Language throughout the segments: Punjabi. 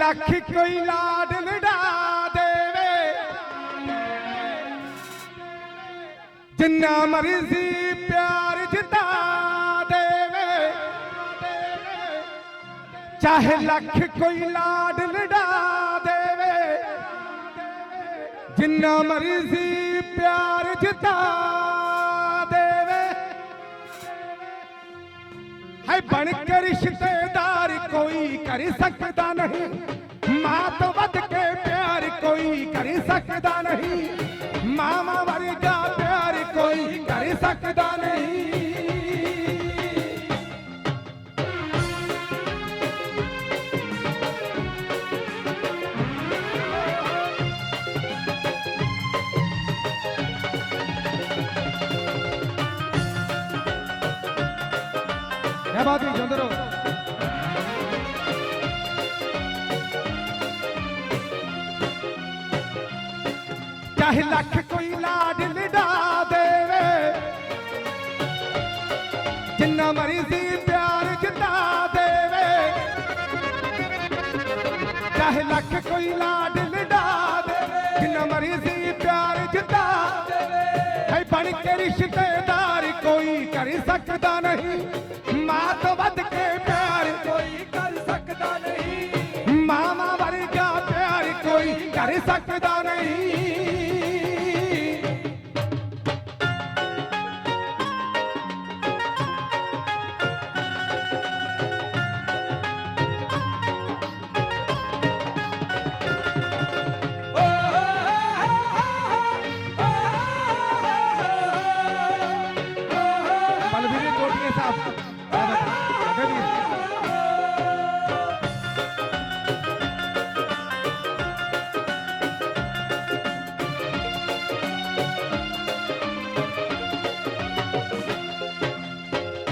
ਲੱਖ ਕੋਈ ਲਾਡ ਲੜਾ ਦੇਵੇ। ਜਿੰਨਾ ਮਰਜ਼ੀ ਪਿਆਰ ਜਿਤਾ ਦੇਵੇ। ਚਾਹੇ ਲੱਖ ਕੋਈ ਲਾਡ ਲਡਾ ਦੇਵੇ। ਜਿੰਨਾ ਮਰਜ਼ੀ ਪਿਆਰ ਜਿਤਾ ਦੇਵੇ। ਹੈ ਬਣ ਕੇ ਰਿਸ਼ਤੇਦਾਰ ਕੋਈ ਕਰ ਸਕਦਾ ਨਹੀਂ ਮਾਂ ਤੋਂ ਵੱਧ ਕੇ ਪਿਆਰ ਕੋਈ ਕਰ ਸਕਦਾ ਨਹੀਂ ਮਾਮਾ ਵਰਗਾ ਪਿਆਰ ਕੋਈ ਕਰ ਸਕਦਾ ਨਹੀਂ ਕਿਆ ਚਾਹੇ ਲੱਖ ਕੋਈ ਲਾਡ ਲਡਾ ਦੇਵੇ। ਜਿੰਨਾ ਮਰਜ਼ੀ ਪਿਆਰ ਜਿਤਾ ਦੇਵੇ। ਚਾਹੇ ਲੱਖ ਕੋਈ ਲਾਡ ਲਿਡਾ ਦੇਵੇ। ਜਿੰਨਾ ਮਰਜ਼ੀ ਪਿਆਰ ਜਿਤਾ ਦੇਵੇ। ਹੈ ਬਣ ਕੇ ਰਿਸ਼ਤੇਦਾਰ ਕੋਈ ਕਰ ਸਕਦਾ ਨਹੀਂ।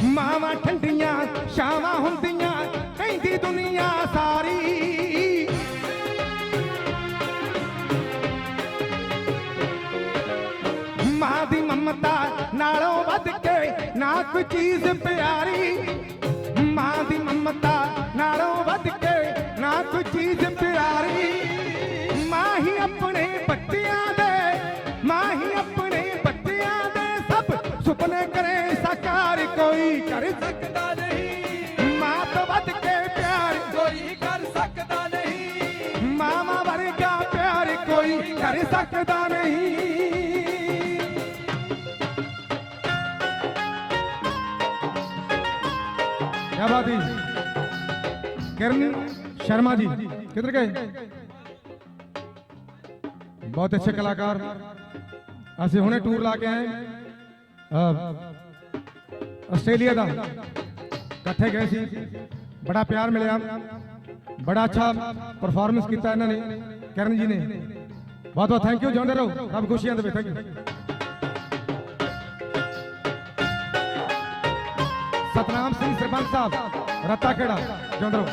ਮਾਵਾਂ ਠੰਡੀਆਂ ਛਾਵਾਂ ਹੁੰਦੀਆਂ ਕਹਿੰਦੀ ਦੁਨੀਆ ਸਾਰੀ। ਮਾਂ ਦੀ ਮਮਤਾ ਨਾ ਕੋਈ ਚੀਜ਼ ਪਿਆਰੀ। ਮਾਂ ਦੀ ਮਮਤਾ ਨਾਲੋਂ ਵੱਧ ਕੇ ਨਾ ਕੋਈ ਚੀਜ਼ ਪਿਆਰੀ। ਮਾਂ ਹੀ ਆਪਣੇ ਬੱਚਿਆਂ ਦੇ ਮਾਂ ਹੀ ਆਪਣੇ ਬੱਚਿਆਂ ਦੇ ਸਭ ਸੁਪਨੇ ਕਰੇ ਸਾਕਾਰ, ਕੋਈ ਕਰ ਸਕਦਾ ਨਹੀਂ। ਮਾਂ ਤੋਂ ਵੱਧ ਕੇ ਪਿਆਰ, ਕੋਈ ਕਰ ਸਕਦਾ ਨਹੀਂ। ਮਾਮਾ ਵਰਗਾ ਪਿਆਰ, ਕੋਈ ਕਰ ਸਕਦਾ ਨਹੀਂ। ਸ਼ਰਮਾ ਜੀ। ਕਿਰਨ ਸ਼ਰਮਾ ਜੀ, ਕਿੱਧਰ ਗਏ? ਬਹੁਤ ਅੱਛੇ ਕਲਾਕਾਰ। ਅਸੀਂ ਹੁਣੇ ਟੂਰ ਲਾ ਕੇ ਆਏ। ਆਸਟ੍ਰੇਲੀਆ ਦਾ। ਇਕੱਠੇ ਗਏ ਸੀ। ਬੜਾ ਪਿਆਰ ਮਿਲਿਆ। ਬੜਾ ਅੱਛਾ ਪਰਫਾਰਮੈਂਸ ਕੀਤਾ ਇਹਨਾਂ ਨੇ। ਕਿਰਨ ਜੀ ਨੇ। ਬਹੁਤ ਬਹੁਤ ਥੈਂਕ ਯੂ ਜਾਂਦੇ ਰਹੋ। ਸਭ ਖੁਸ਼ੀਆਂ ਦੇਵੇ। ਥੈਂਕ ਯੂ ਸਤਨਾਮ ਸਿੰਘ ਸਰਪੰਚ ਸਾਹਿਬ, ਰੱਤਾ ਕਿਹੜਾ? ਜਿਉਂਦੇ ਰਹੋ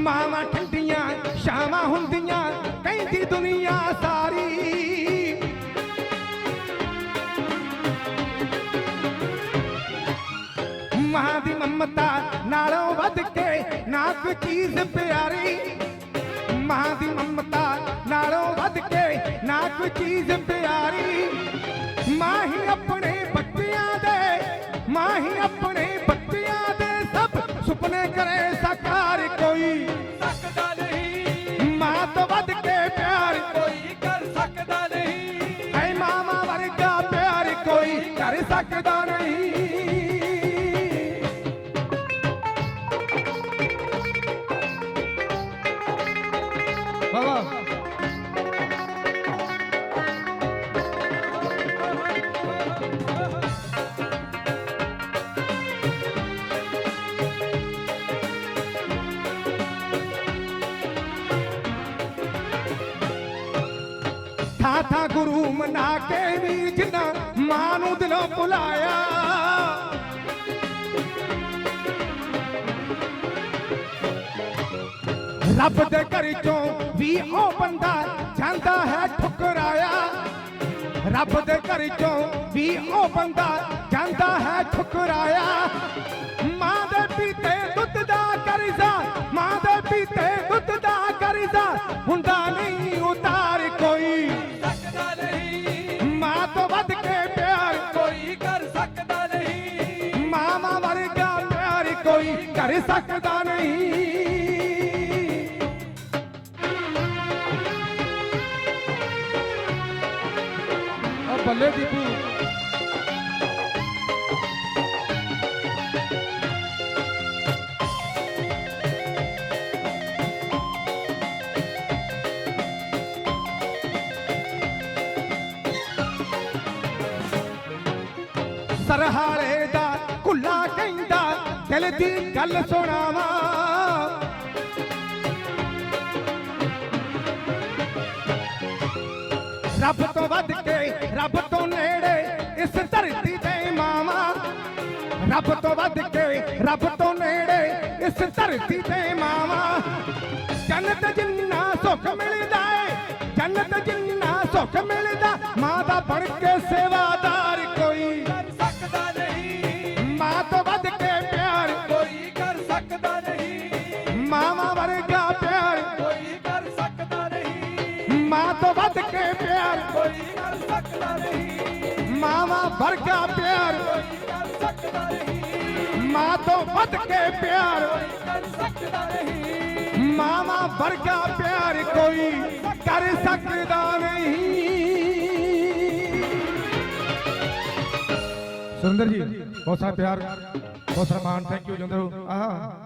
ਮਾਵਾਂ ਠੰਡੀਆਂ, ਛਾਵਾਂ ਹੁੰਦੀਆਂ, ਕਹਿੰਦੀ ਦੁਨੀਆ ਸਾਰੀ। ਮਾਂ ਦੀ ਮਮਤਾ ਨਾਲੋਂ ਵੱਧ ਕੇ ਨਾ ਕੋਈ ਚੀਜ਼ ਪਿਆਰੀ। ਕੇ ਚੀਜ਼ ਪਿਆਰੀ। ਮਾਂ ਹੀ ਆਪਣੇ ਬੱਚਿਆਂ ਦੇ ਮਾਂ ਹੀ ਆਪਣੇ ਬੱਚਿਆਂ ਦੇ ਸਭ ਸੁਪਨੇ ਕਰੇ ਸਾਥਾ ਗੁਰੂ ਮਨਾ ਕੇ ਵੀ ਜਿੰਨਾ ਮਾਂ ਨੂੰ ਦਿਲੋਂ ਬੁਲਾਇਆ। ਰੱਬ ਦੇ ਘਰ ਚੋਂ ਵੀ ਉਹ ਬੰਦਾ ਜਾਂਦਾ ਹੈ ਠੁਕਰਾਇਆ। ਰੱਬ ਦੇ ਘਰ ਚੋਂ ਵੀ ਉਹ ਬੰਦਾ ਜਾਂਦਾ ਹੈ ਠੁਕਰਾਇਆ। ਮਾਂ ਦੇ ਪੀਤੇ ਦੁੱਧ ਦਾ ਕਰਜ਼ਾ, ਮਾਂ ਦੇ ਪੀਤੇ ਦੁੱਧ ਦਾ ਕਰਜ਼ਾ ਹੁੰਦਾ ਬੱਲੇ ਦੀਪੂ। ਸਰਹਾਰੇ ਦਾ ਕੁੱਲਾ ਕਹਿੰਦਾ, ਦਿਲ ਦੀ ਗੱਲ ਸੁਣਾਵਾ। ਰੱਬ ਤੋਂ ਵੱਧ ਕੇ ਰੱਬ ਤੋਂ ਨੇੜੇ ਇਸ ਧਰਤੀ ਤੇ ਮਾਵਾ। ਰੱਬ ਤੋਂ ਵੱਧ ਕੇ ਰੱਬ ਤੋਂ ਨੇੜੇ ਇਸ ਧਰਤੀ ਤੇ ਮਾਵਾ। ਜੰਨਤ ਜਿੰਨਾ ਸੁੱਖ ਮਿਲਦਾ ਏ, ਜੰਨਤ ਜਿੰਨਾ ਸੁੱਖ ਮਿਲਦਾ, ਮਾਂ ਦਾ ਬਣ ਕੇ ਸੇਵਾਦਾਰ ਕੋਈ ਨਹੀਂ ਮਾਂ ਤੋਂ ਵੱਧ ਕੇ ਪਿਆਰ ਕੋਈ ਕਰ ਸਕਦਾ ਨਹੀਂ ਮਾਵਾ ਵਰਗਾ ਪਿਆਰ ਕੋਈ ਕਰ ਸਕਦਾ ਨਹੀਂ ਮਾਂ ਤੋਂ ਵੱਧ ਕੇ ਪਿਆਰ ਕੋਈ ਕਰ ਸਕਦਾ ਨਹੀਂ ਮਾਵਾ ਵਰਗਾ ਪਿਆਰ ਕੋਈ ਕਰ ਸਕਦਾ ਨਹੀਂ ਸੁਰਿੰਦਰ ਜੀ ਬਹੁਤ ਸਾਰਾ ਪਿਆਰ ਬਹੁਤ ਸਾਰਾ ਮਾਣ ਥੈਂਕ ਯੂ ਜੰਦਰ ਆਹ